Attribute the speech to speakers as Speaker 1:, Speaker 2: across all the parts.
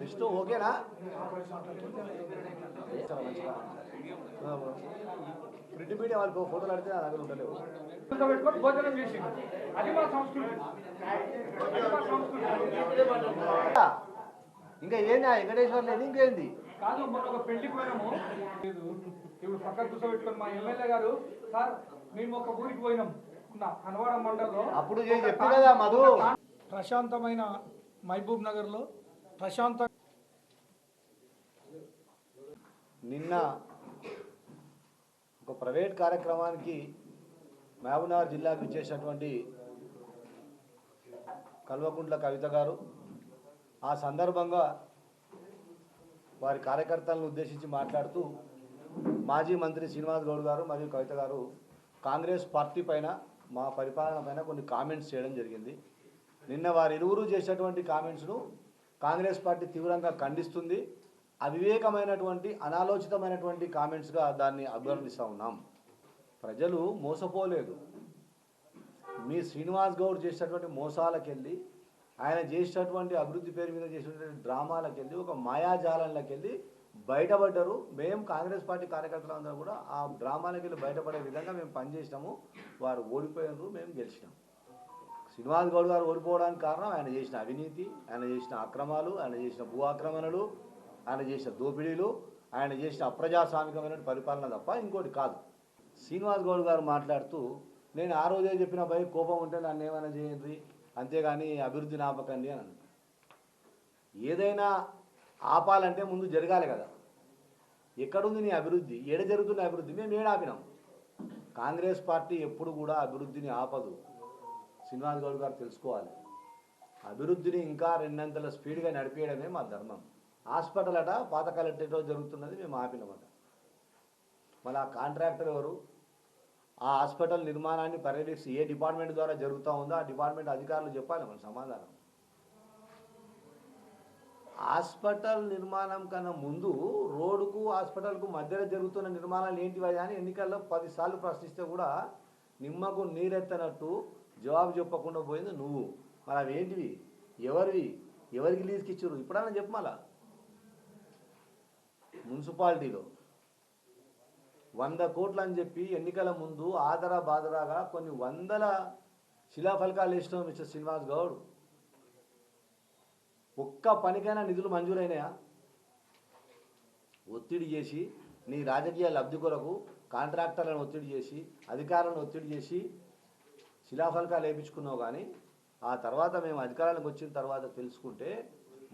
Speaker 1: విష్ణు ఓకేనా? Print media వాళ్ళకి ఫోటోలు అడితే నా దగ్గర ఉండలేవు.
Speaker 2: పెట్టుకొని భోజనం చేసి అది మా సంస్కృతి.
Speaker 1: ఇంకా ఏంది ఆ వెంకటేశ్వర్ లేదు ఇంకేంది?
Speaker 2: కాదు మొన్న ఒక పెళ్ళికి పోయినాము. ఇప్పుడు పక్కన కూర్చోబెట్టుకొని మా ఎమ్మెల్యే గారు సార్ మేము ఒక ఊరికి పోయినాం. హనవాడ మండలంలో
Speaker 1: అప్పుడు చెప్పి కదా మధు.
Speaker 2: ప్రశాంతమైన మహబూబ్ నగర్లో ప్రశాంత
Speaker 1: నిన్న ఒక ప్రైవేట్ కార్యక్రమానికి మహబూబ్నగర్ జిల్లాకు ఇచ్చేసినటువంటి కల్వకుంట్ల కవిత గారు ఆ సందర్భంగా వారి కార్యకర్తలను ఉద్దేశించి మాట్లాడుతూ మాజీ మంత్రి శ్రీనివాస్ గౌడ్ గారు మరియు కవిత గారు కాంగ్రెస్ పార్టీ పైన మా పరిపాలన పైన కొన్ని కామెంట్స్ చేయడం జరిగింది. నిన్న వారు ఇరువురు చేసినటువంటి కామెంట్స్ను కాంగ్రెస్ పార్టీ తీవ్రంగా ఖండిస్తుంది. అవివేకమైనటువంటి అనాలోచితమైనటువంటి కామెంట్స్గా దాన్ని అభివర్ణిస్తూ ఉన్నాం. ప్రజలు మోసపోలేదు. మీ శ్రీనివాస్ గౌడ్ చేసినటువంటి మోసాలకెళ్ళి ఆయన చేసినటువంటి అభివృద్ధి పేరు మీద చేసినటువంటి డ్రామాలకెళ్ళి ఒక మాయాజాలంలోకెళ్ళి బయటపడ్డారు. మేము కాంగ్రెస్ పార్టీ కార్యకర్తలందరూ కూడా ఆ డ్రామాలకు వెళ్ళి బయటపడే విధంగా మేము పనిచేసినాము. వారు ఓడిపోయినారు మేము గెలిచినాం. శ్రీనివాస్ గౌడ్ గారు ఓడిపోవడానికి కారణం ఆయన చేసిన అవినీతి ఆయన చేసిన అక్రమాలు ఆయన చేసిన భూ ఆక్రమణలు ఆయన చేసిన దోపిడీలు ఆయన చేసిన అప్రజాస్వామికమైన పరిపాలన తప్ప ఇంకోటి కాదు. శ్రీనివాస్ గౌడ్ గారు మాట్లాడుతూ నేను ఆ రోజే చెప్పిన భయ కోపం ఉంటే నన్ను ఏమైనా చేయండి అంతేగాని అభివృద్ధిని ఆపకండి అని ఏదైనా ఆపాలంటే ముందు జరగాలి కదా. ఎక్కడుంది నీ అభివృద్ధి? ఏడ జరుగుతున్న అభివృద్ధి? మేము ఏడ ఆపినాం? కాంగ్రెస్ పార్టీ ఎప్పుడు కూడా అభివృద్ధిని ఆపదు. శ్రీనివాస్ గౌడ్ గారు తెలుసుకోవాలి. అభివృద్ధిని ఇంకా రెండంతల స్పీడ్గా నడిపేయడమే మా ధర్మం. హాస్పిటల్ అట పాత కలెక్టరేట్లో జరుగుతున్నది మేము ఆపినమాట. మళ్ళీ ఆ కాంట్రాక్టర్ ఎవరు? ఆ హాస్పిటల్ నిర్మాణాన్ని పర్యవేక్షి ఏ డిపార్ట్మెంట్ ద్వారా జరుగుతూ ఉందో ఆ డిపార్ట్మెంట్ అధికారులు చెప్పాలి మన సమాధానం. హాస్పిటల్ నిర్మాణం కన్నా ముందు రోడ్డుకు హాస్పిటల్కు మధ్యలో జరుగుతున్న నిర్మాణాలు ఏంటివా అని ఎన్నికల్లో పదిసార్లు ప్రశ్నిస్తే కూడా నిమ్మకు నీరెత్తనట్టు జవాబు చెప్పకుండా పోయింది నువ్వు. మరి అవి ఏంటివి? ఎవరివి? ఎవరికి లీజుకి ఇచ్చారు ఇప్పుడన్నా చెప్పమాలా? మున్సిపాలిటీలో. వంద కోట్లు అని చెప్పి ఎన్నికల ముందు ఆదరా బాదరాగా కొన్ని వందల శిలాఫలకాలు వేసినాం మిస్టర్ శ్రీనివాస్ గౌడ్. ఒక్క పనికైనా నిధులు మంజూరైనాయా? ఒత్తిడి చేసి నీ రాజకీయ లబ్ధి కొరకు కాంట్రాక్టర్లను ఒత్తిడి చేసి అధికారులను ఒత్తిడి చేసి శిలాఫలకాలు వేయించుకున్నావు కానీ ఆ తర్వాత మేము అధికారానికి వచ్చిన తర్వాత తెలుసుకుంటే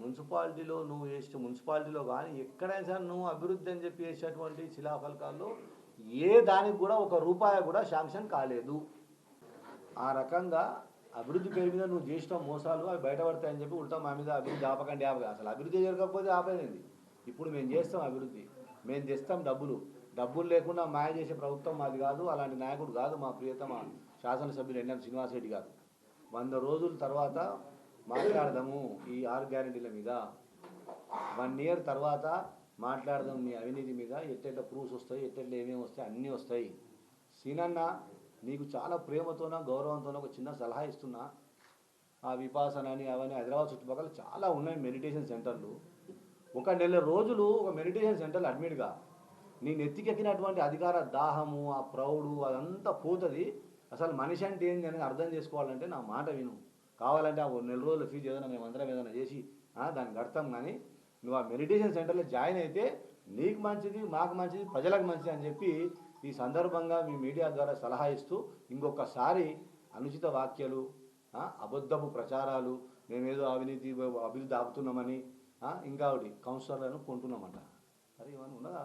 Speaker 1: మున్సిపాలిటీలో నువ్వు వేసిన మున్సిపాలిటీలో కానీ ఎక్కడైనా సరే నువ్వు అభివృద్ధి అని చెప్పి వేసేటువంటి శిలాఫలకాల్లో ఏ దానికి కూడా ఒక రూపాయి కూడా శాంక్షన్ కాలేదు. ఆ రకంగా అభివృద్ధి పేరు మీద నువ్వు చేసిన మోసాలు అవి బయటపడతాయని చెప్పి ఉల్టా మా మీద అభివృద్ధి ఆపకండి ఆపక అసలు అభివృద్ధి జరగకపోతే ఆపేది ఇప్పుడు మేము చేస్తాం అభివృద్ధి. మేము తెస్తాం డబ్బులు. డబ్బులు లేకుండా మాయ చేసే ప్రభుత్వం మాది కాదు అలాంటి నాయకుడు కాదు మా ప్రియతమ శాసనసభ్యులు ఎన్ఎం శ్రీనివాసరెడ్డి గారు. వంద రోజుల తర్వాత మాట్లాడదాము ఈ ఆరు గ్యారెంటీల మీద. వన్ ఇయర్ తర్వాత మాట్లాడదాం మీ అవినీతి మీద. ఎట్టెట్ట ప్రూఫ్స్ వస్తాయి ఎట్టెట్ల ఏమేమి వస్తాయి అన్నీ వస్తాయి. సీనన్న నీకు చాలా ప్రేమతోన గౌరవంతోనో ఒక చిన్న సలహా ఇస్తున్నా. ఆ విపాసన అని అవన్నీ హైదరాబాద్ చుట్టుపక్కల చాలా ఉన్నాయి మెడిటేషన్ సెంటర్లు. ఒక నెల రోజులు ఒక మెడిటేషన్ సెంటర్లు అడ్మిట్గా నీ నెత్తికెక్కినటువంటి అధికార దాహము ఆ ప్రౌడు అదంతా పోతుంది. అసలు మనిషి అంటే ఏంది అనేది అర్థం చేసుకోవాలంటే నా మాట విను. కావాలంటే ఆ నెల రోజుల ఫీజు ఏదైనా మేము అందరం ఏదైనా చేసి దాన్ని కడతాం కానీ నువ్వు ఆ మెడిటేషన్ సెంటర్లో జాయిన్ అయితే నీకు మంచిది మాకు మంచిది ప్రజలకు మంచిది అని చెప్పి ఈ సందర్భంగా మీ మీడియా ద్వారా సలహా ఇస్తూ ఇంకొకసారి అనుచిత వాక్యాలు అబద్ధపు ప్రచారాలు మేమేదో అవినీతి అభివృద్ధి ఆపుతున్నామని ఇంకా ఒకటి కౌన్సిలర్లను కొంటున్నామంట. అరే ఇవన్నీ ఉన్నదా?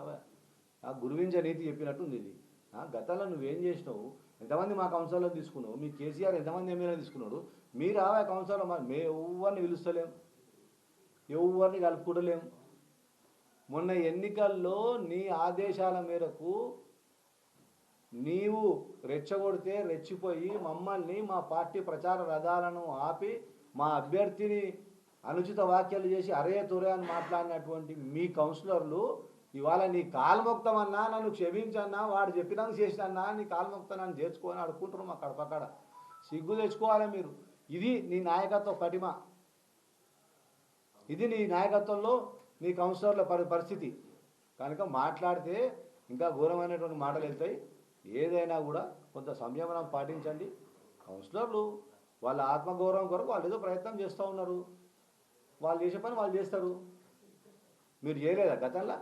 Speaker 1: ఆ గురువించ నీతి చెప్పినట్టు ఉంది ఇది. ఆ, గతంలో నువ్వేం చేసినావు? ఎంతమంది మా కౌన్సిలర్లో తీసుకున్నావు? మీ కేసీఆర్ ఎంతమంది ఎమ్మెల్యే తీసుకున్నాడు? మీరు ఆ కౌన్సిలర్ మా- మే ఎవరిని పిలుస్తలేం. ఎవరిని కలుపుకుంటలేం. మొన్న ఎన్నికల్లో నీ ఆదేశాల మేరకు నీవు రెచ్చగొడితే రెచ్చిపోయి మమ్మల్ని మా పార్టీ ప్రచార రథాలను ఆపి మా అభ్యర్థిని అనుచిత వ్యాఖ్యలు చేసి అరే తురే అని మాట్లాడినటువంటి మీ కౌన్సిలర్లు ఇవాళ నీ కాల్మొక్తమన్నా నన్ను క్షమించన్నా వాడు చెప్పినాక చేసినన్నా నీ కాల్మొక్త నన్ను చేర్చుకొని అడుక్కుంటారు మా పక్కడ సిగ్గు తెచ్చుకోవాలి మీరు. ఇది నీ నాయకత్వ పటిమ. ఇది నీ నాయకత్వంలో నీ కౌన్సిలర్ల పరి పరిస్థితి. కనుక మాట్లాడితే ఇంకా ఘోరమైనటువంటి మాటలు వెళ్తాయి. ఏదైనా కూడా కొంత సంయమనం పాటించండి. కౌన్సిలర్లు వాళ్ళ ఆత్మగౌరవం కొరకు వాళ్ళు ఏదో ప్రయత్నం చేస్తూ ఉన్నారు. వాళ్ళు చేసే పని వాళ్ళు చేస్తారు. మీరు చేయలేదా గతంలో?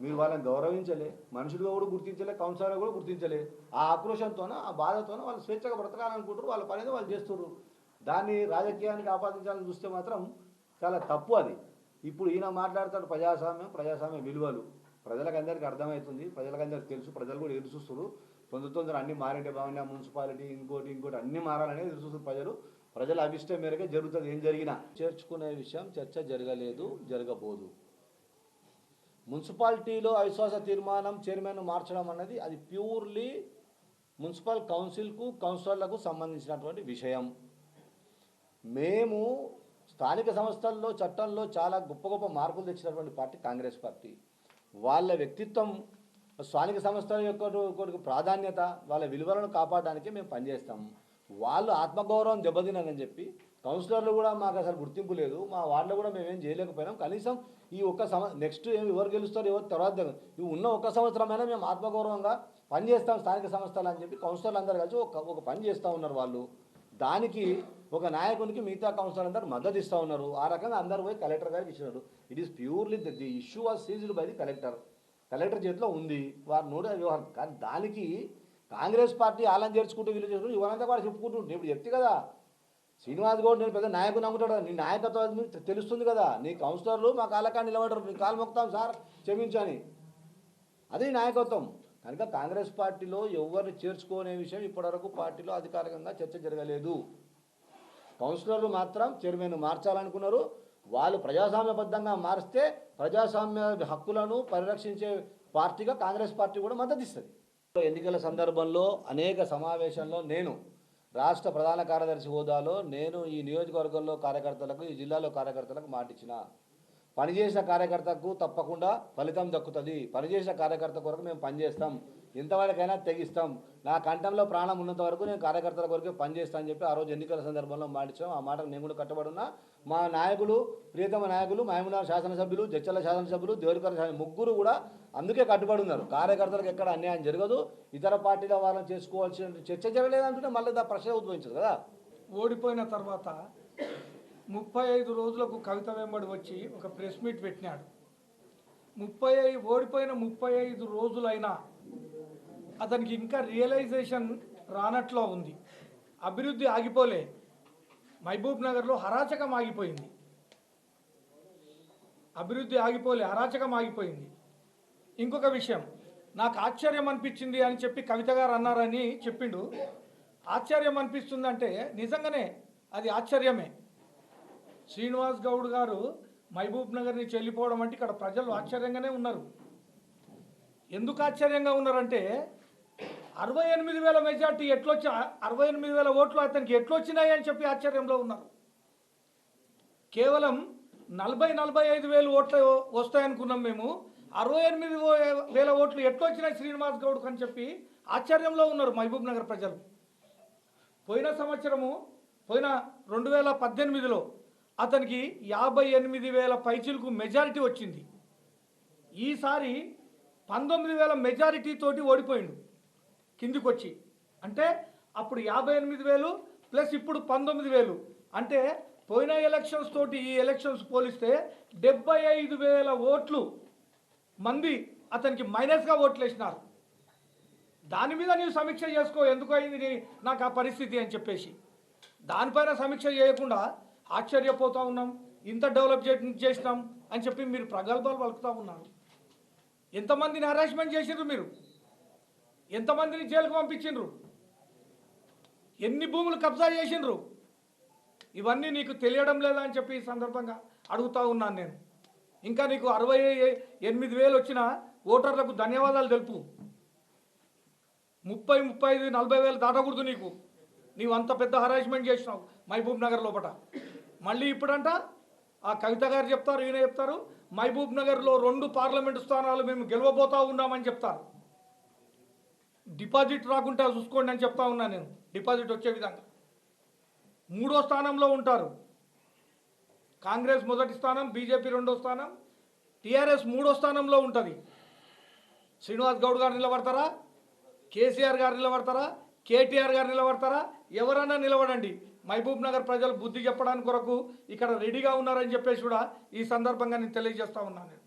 Speaker 1: మీరు వాళ్ళని గౌరవించలే మనుషులుగా కూడా గుర్తించలే కౌన్సిలర్గా కూడా గుర్తించలే. ఆ ఆక్రోషంతోన ఆ బాధతోన వాళ్ళు స్వేచ్ఛగా బ్రతకాలనుకుంటారు వాళ్ళ పని వాళ్ళు చేస్తున్నారు. దాన్ని రాజకీయానికి ఆపాదించాలని చూస్తే మాత్రం చాలా తప్పు అది. ఇప్పుడు ఈయన మాట్లాడతాడు ప్రజాస్వామ్యం ప్రజాస్వామ్య విలువలు. ప్రజలకు అందరికీ అర్థమవుతుంది ప్రజలకు అందరికీ తెలుసు ప్రజలు కూడా ఎదురు తొందర తొందర అన్ని మారింటే బాగున్నా మున్సిపాలిటీ ఇంకోటి ఇంకోటి అన్ని మారాలనేది ఎదురు ప్రజలు. ప్రజల అభిష్టం మేరకే జరుగుతుంది ఏం జరిగినా. చేర్చుకునే విషయం చర్చ జరగలేదు జరగబోదు. మున్సిపాలిటీలో అవిశ్వాస తీర్మానం చైర్మన్ మార్చడం అన్నది అది ప్యూర్లీ మున్సిపల్ కౌన్సిల్కు కౌన్సిలర్లకు సంబంధించినటువంటి విషయం. మేము స్థానిక సంస్థల్లో చట్టంలో చాలా గొప్ప గొప్ప మార్పులు తెచ్చినటువంటి పార్టీ కాంగ్రెస్ పార్టీ. వాళ్ళ వ్యక్తిత్వం స్థానిక సంస్థల యొక్క ప్రాధాన్యత వాళ్ళ విలువలను కాపాడడానికి మేము పనిచేస్తాము వాళ్ళు ఆత్మగౌరవం దెబ్బతినని చెప్పి కౌన్సిలర్లు కూడా మాకు అసలు గుర్తింపు లేదు. మా వార్డులో కూడా మేమేం చేయలేకపోయినాం. కనీసం ఈ ఒక్క సంవ నెక్స్ట్ ఏం ఎవరు గెలుస్తారో ఎవరు తర్వాత ఇవి ఉన్న ఒక్క సంవత్సరమైనా మేము ఆత్మగౌరవంగా పనిచేస్తాం స్థానిక సంస్థలు అని చెప్పి కౌన్సిలర్లు అందరూ కలిసి ఒక ఒక పని చేస్తూ ఉన్నారు వాళ్ళు. దానికి ఒక నాయకునికి మిగతా కౌన్సిలర్ అందరూ మద్దతు ఇస్తూ ఉన్నారు. ఆ రకంగా అందరూ పోయి కలెక్టర్ గారికి ఇచ్చినారు. It is purely the issue was seized by the collector collector చేతిలో ఉంది. వారు నోడే వ్యవహారం. కానీ దానికి కాంగ్రెస్ పార్టీ ఆలం చేర్చుకుంటూ వీళ్ళు చేసుకుంటూ ఇవరంతా కూడా చెప్పుకుంటుంటే ఇప్పుడు చెప్తే కదా. శ్రీనివాస్ గౌడ్ నేను పెద్ద నాయకుని అమ్ముతాడు నీ నాయకత్వం తెలుస్తుంది కదా. నీ కౌన్సిలర్లు మా కాలకాన్ని నిలబడరు నీ కాలు మొక్తాం సార్. క్షమించని అది నాయకత్వం. కనుక కాంగ్రెస్ పార్టీలో ఎవరిని చేర్చుకోనే విషయం ఇప్పటివరకు పార్టీలో అధికారికంగా చర్చ జరగలేదు. కౌన్సిలర్లు మాత్రం చైర్మన్ మార్చాలనుకున్నారు. వాళ్ళు ప్రజాస్వామ్యబద్ధంగా మారిస్తే ప్రజాస్వామ్య హక్కులను పరిరక్షించే పార్టీగా కాంగ్రెస్ పార్టీ కూడా మద్దతు ఇస్తుంది. ఎన్నికల సందర్భంలో అనేక సమావేశాల్లో నేను రాష్ట్ర ప్రధాన కార్యదర్శి హోదాలో నేను ఈ నియోజకవర్గంలో కార్యకర్తలకు ఈ జిల్లాలో కార్యకర్తలకు మాటిచ్చిన. పనిచేసిన కార్యకర్తకు తప్పకుండా ఫలితం దక్కుతుంది. పనిచేసిన కార్యకర్త కొరకు మేము పనిచేస్తాం. ఎంతవరకైనా తెగిస్తాం. నా కంఠంలో ప్రాణం ఉన్నంత వరకు నేను కార్యకర్తల కొరకే పనిచేస్తా అని చెప్పి ఆ రోజు ఎన్నికల సందర్భంలో మాటిచ్చాం. ఆ మాటకు నేను కూడా కట్టబడున్నా. మా నాయకులు ప్రియతమ నాయకులు మహమూనార్ శాసనసభ్యులు జచ్చల శాసనసభ్యులు దేవరికర శాసన ముగ్గురు కూడా అందుకే కట్టుబడి ఉన్నారు. కార్యకర్తలకు ఎక్కడ అన్యాయం జరగదు. ఇతర పార్టీల వాళ్ళని చేసుకోవాల్సిన చర్చ జరగలేదంటే మళ్ళీ దా ప్రశ్న ఉద్భవించదు కదా.
Speaker 2: ఓడిపోయిన తర్వాత ముప్పై ఐదు రోజులకు కవిత వెంబడి వచ్చి ఒక ప్రెస్ మీట్ పెట్టినాడు. ముప్పై ఐదు ఓడిపోయిన ముప్పై ఐదు రోజులైనా అతనికి ఇంకా రియలైజేషన్ రానట్లో ఉంది. అభివృద్ధి ఆగిపోలే. మహబూబ్ నగర్లో హరాచకం ఆగిపోయింది. అభివృద్ధి ఆగిపోలే అరాచకం ఆగిపోయింది. ఇంకొక విషయం నాకు ఆశ్చర్యం అనిపించింది అని చెప్పి కవిత గారు అన్నారని చెప్పిండు. ఆశ్చర్యం అనిపిస్తుందంటే నిజంగానే అది ఆశ్చర్యమే. శ్రీనివాస్ గౌడ్ గారు మహబూబ్ నగర్ని చెల్లిపోవడం అంటే ఇక్కడ ప్రజలు ఆశ్చర్యంగానే ఉన్నారు. ఎందుకు ఆశ్చర్యంగా ఉన్నారంటే అరవై ఎనిమిది వేల మెజార్టీ ఎట్లొచ్చి అరవై ఎనిమిది వేల ఓట్లు అతనికి ఎట్లొచ్చినాయి అని చెప్పి ఆశ్చర్యంలో ఉన్నారు. కేవలం నలభై నలభై ఐదు వేలు ఓట్లు వస్తాయనుకున్నాం మేము. అరవై ఎనిమిది వేల ఓట్లు ఎట్లొచ్చినాయి శ్రీనివాస్ గౌడ్కు అని చెప్పి ఆశ్చర్యంలో ఉన్నారు మహబూబ్ నగర్ ప్రజలు. పోయిన సంవత్సరము పోయిన రెండు వేల పద్దెనిమిదిలో అతనికి యాభై ఎనిమిది వేల పైచిలకు మెజారిటీ వచ్చింది. ఈసారి పంతొమ్మిది వేల మెజారిటీ తోటి ఓడిపోయిండు. కిందికి వచ్చి అంటే అప్పుడు యాభై ఎనిమిది వేలు ప్లస్ ఇప్పుడు పంతొమ్మిది వేలు. అంటే పోయిన ఎలక్షన్స్ తోటి ఈ ఎలక్షన్స్ పోలిస్తే డెబ్బై ఐదు వేల ఓట్లు మంది అతనికి మైనస్గా ఓట్లు వేసినారు దాని మీద నీవు సమీక్ష చేసుకో ఎందుకు అయింది నాకు ఆ పరిస్థితి అని చెప్పేసి. దానిపైన సమీక్ష చేయకుండా ఆశ్చర్యపోతూ ఉన్నాం ఇంత డెవలప్ చేసినాం అని చెప్పి మీరు ప్రగల్భాలు పలుకుతూ ఉన్నారు. ఎంతమందిని హరాస్మెంట్ చేసిండ్రు మీరు? ఎంతమందిని జైలుకు పంపించిండ్రు? ఎన్ని భూములు కబ్జా చేసిండ్రు? ఇవన్నీ నీకు తెలియడం లేదా అని చెప్పి ఈ సందర్భంగా అడుగుతా ఉన్నాను నేను. ఇంకా నీకు అరవై ఎనిమిది వేలు వచ్చిన ఓటర్లకు ధన్యవాదాలు తెలుపు. ముప్పై ముప్పై ఐదు నలభై వేలు దాటకూడదు నీకు. నీవు అంత పెద్ద హరాజ్మెంట్ చేసినావు మహబూబ్ నగర్ లోపట. మళ్ళీ ఇప్పుడంట ఆ కవిత గారు చెప్తారు ఈయన చెప్తారు మహబూబ్ నగర్లో రెండు పార్లమెంటు స్థానాలు మేము గెలవబోతా ఉన్నామని చెప్తారు. డిపాజిట్ రాకుండా చూసుకోండి అని చెప్తా ఉన్నా నేను. డిపాజిట్ వచ్చే విధంగా. మూడో స్థానంలో ఉంటారు. కాంగ్రెస్ మొదటి స్థానం బీజేపీ రెండో స్థానం టీఆర్ఎస్ మూడో స్థానంలో ఉంటుంది. శ్రీనివాస్ గౌడ్ గారు నిలబడతారా? కేసీఆర్ గారు నిలబడతారా? కేటీఆర్ గారు నిలబడతారా? ఎవరైనా నిలబడండి. మహబూబ్ నగర్ ప్రజలు బుద్ధి చెప్పడానికి కొరకు ఇక్కడ రెడీగా ఉన్నారని చెప్పేసి కూడా ఈ సందర్భంగా నేను తెలియజేస్తా ఉన్నాను నేను.